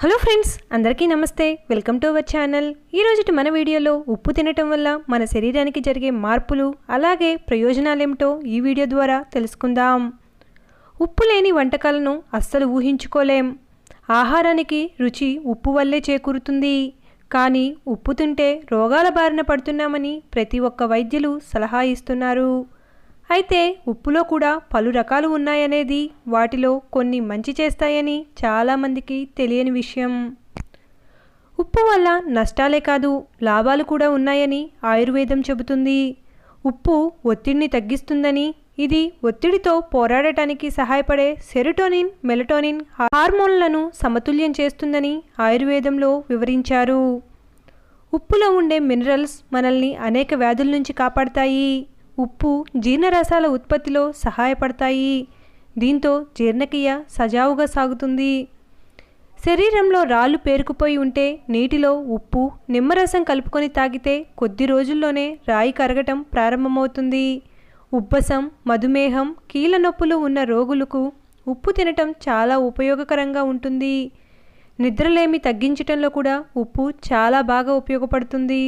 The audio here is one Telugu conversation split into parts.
హలో ఫ్రెండ్స్ అందరికీ నమస్తే. Welcome to our channel. ఈరోజు మన వీడియోలో ఉప్పు తినటం వల్ల మన శరీరానికి జరిగే మార్పులు అలాగే ప్రయోజనాలేమిటో ఈ వీడియో ద్వారా తెలుసుకుందాం. ఉప్పు లేని వంటకాలను అస్సలు ఊహించుకోలేం. ఆహారానికి రుచి ఉప్పు వల్లే చేకూరుతుంది. కానీ ఉప్పు తింటే రోగాల బారిన పడుతున్నామని ప్రతి ఒక్క వైద్యులు సలహా ఇస్తున్నారు. అయితే ఉప్పులో కూడా పలు రకాలు ఉన్నాయనేది వాటిలో కొన్ని మంచి చేస్తాయని చాలామందికి తెలియని విషయం. ఉప్పు వల్ల నష్టాలే కాదు లాభాలు కూడా ఉన్నాయని ఆయుర్వేదం చెబుతుంది. ఉప్పు ఒత్తిడిని తగ్గిస్తుందని ఇది ఒత్తిడితో పోరాడటానికి సహాయపడే సెరటోనిన్ మెలటోనిన్ హార్మోన్లను సమతుల్యం చేస్తుందని ఆయుర్వేదంలో వివరించారు. ఉప్పులో ఉండే మినరల్స్ మనల్ని అనేక వ్యాధుల నుంచి కాపాడతాయి. ఉప్పు జీర్ణరసాల ఉత్పత్తిలో సహాయపడతాయి. దీంతో జీర్ణక్రియ సజావుగా సాగుతుంది. శరీరంలో రాళ్ళు పేరుకుపోయి ఉంటే నీటిలో ఉప్పు నిమ్మరసం కలుపుకొని తాగితే కొద్ది రోజుల్లోనే రాయి కరగటం ప్రారంభమవుతుంది. ఉబ్బసం మధుమేహం కీళ్ళ నొప్పులు ఉన్న రోగులకు ఉప్పు తినటం చాలా ఉపయోగకరంగా ఉంటుంది. నిద్రలేమి తగ్గించటంలో కూడా ఉప్పు చాలా బాగా ఉపయోగపడుతుంది.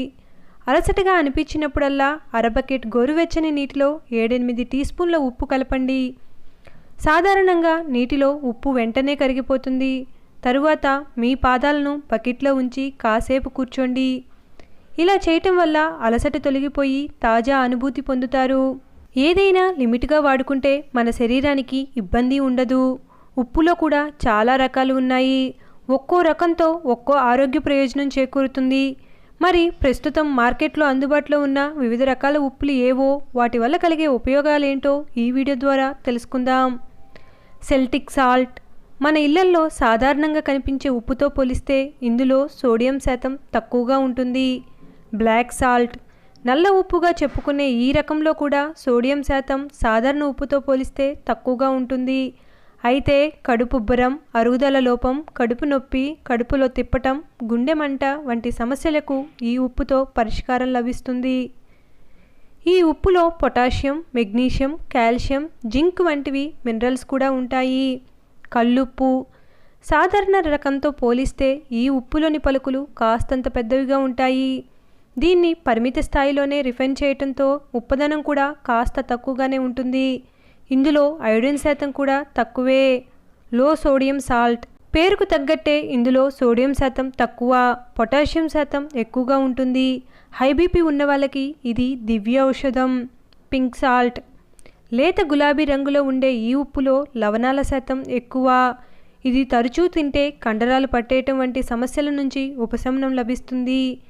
అలసటగా అనిపించినప్పుడల్లా అరబకెట్ గోరువెచ్చని నీటిలో ఏడెనిమిది టీ స్పూన్ల ఉప్పు కలపండి. సాధారణంగా నీటిలో ఉప్పు వెంటనే కరిగిపోతుంది. తరువాత మీ పాదాలను బకెట్లో ఉంచి కాసేపు కూర్చోండి. ఇలా చేయటం వల్ల అలసట తొలగిపోయి తాజా అనుభూతి పొందుతారు. ఏదైనా లిమిట్గా వాడుకుంటే మన శరీరానికి ఇబ్బంది ఉండదు. ఉప్పులో కూడా చాలా రకాలు ఉన్నాయి. ఒక్కో రకంతో ఒక్కో ఆరోగ్య ప్రయోజనం చేకూరుతుంది. మరి ప్రస్తుతం మార్కెట్లో అందుబాటులో ఉన్న వివిధ రకాల ఉప్పులు ఏవో వాటి వల్ల కలిగే ఉపయోగాలేంటో ఈ వీడియో ద్వారా తెలుసుకుందాం. Celtic salt. మన ఇళ్ళల్లో సాధారణంగా కనిపించే ఉప్పుతో పోలిస్తే ఇందులో సోడియం శాతం తక్కువగా ఉంటుంది. Black salt. నల్ల ఉప్పుగా చెప్పుకునే ఈ రకంలో కూడా సోడియం శాతం సాధారణ ఉప్పుతో పోలిస్తే తక్కువగా ఉంటుంది. అయితే కడుపుబ్బరం అరుగుదల లోపం కడుపు నొప్పి కడుపులో తిప్పటం గుండె మంట వంటి సమస్యలకు ఈ ఉప్పుతో పరిష్కారం లభిస్తుంది. ఈ ఉప్పులో పొటాషియం మెగ్నీషియం కాల్షియం జింక్ వంటివి మినరల్స్ కూడా ఉంటాయి. కల్లుప్పు సాధారణ రకంతో పోలిస్తే ఈ ఉప్పులోని పలుకులు కాస్తంత పెద్దవిగా ఉంటాయి. దీన్ని పరిమిత స్థాయిలోనే రిఫైన్ చేయటంతో ఉప్పదనం కూడా కాస్త తక్కువగానే ఉంటుంది. ఇందులో అయోడిన్ శాతం కూడా తక్కువే. లో సోడియం సాల్ట్. పేరుకు తగ్గట్టే ఇందులో సోడియం శాతం తక్కువ పొటాషియం శాతం ఎక్కువగా ఉంటుంది. హై బీపీ ఉన్న వాళ్ళకి ఇది దివ్య ఔషధం. Pink salt. లేత గులాబీ రంగులో ఉండే ఈ ఉప్పులో లవణాల శాతం ఎక్కువ. ఇది తరచూ తింటే కండరాలు పట్టేయటం వంటి సమస్యల నుంచి ఉపశమనం లభిస్తుంది.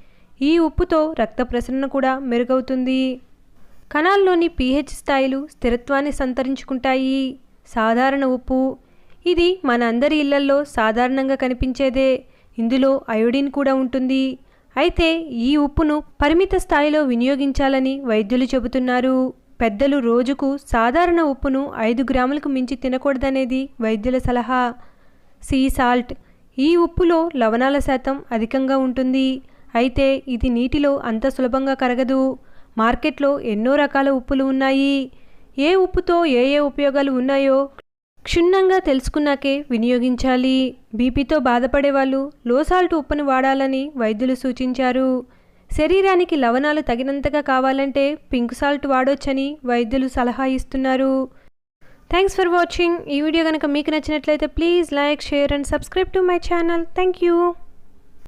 ఈ ఉప్పుతో రక్త ప్రసరణ కూడా మెరుగవుతుంది. కణాల్లోని పీహెచ్ స్థాయిలు స్థిరత్వాన్ని సంతరించుకుంటాయి. సాధారణ ఉప్పు. ఇది మన అందరి ఇళ్ళల్లో సాధారణంగా కనిపించేదే. ఇందులో అయోడిన్ కూడా ఉంటుంది. అయితే ఈ ఉప్పును పరిమిత స్థాయిలో వినియోగించాలని వైద్యులు చెబుతున్నారు. పెద్దలు రోజుకు సాధారణ ఉప్పును ఐదు గ్రాములకు మించి తినకూడదనేది వైద్యుల సలహా. Sea salt. ఈ ఉప్పులో లవణాల శాతం అధికంగా ఉంటుంది. అయితే ఇది నీటిలో అంత సులభంగా కరగదు. మార్కెట్లో ఎన్నో రకాల ఉప్పులు ఉన్నాయి. ఏ ఉప్పుతో ఏ ఏ ఉపయోగాలు ఉన్నాయో క్షుణ్ణంగా తెలుసుకున్నాకే వినియోగించాలి. బీపీతో బాధపడే వాళ్ళు లో సాల్ట్ ఉప్పును వాడాలని వైద్యులు సూచించారు. శరీరానికి లవణాలు తగినంతగా కావాలంటే పింక్ సాల్ట్ వాడొచ్చని వైద్యులు సలహా ఇస్తున్నారు. Thanks for watching. ఈ వీడియో కనుక మీకు నచ్చినట్లయితే please like share and subscribe to my channel. Thank you.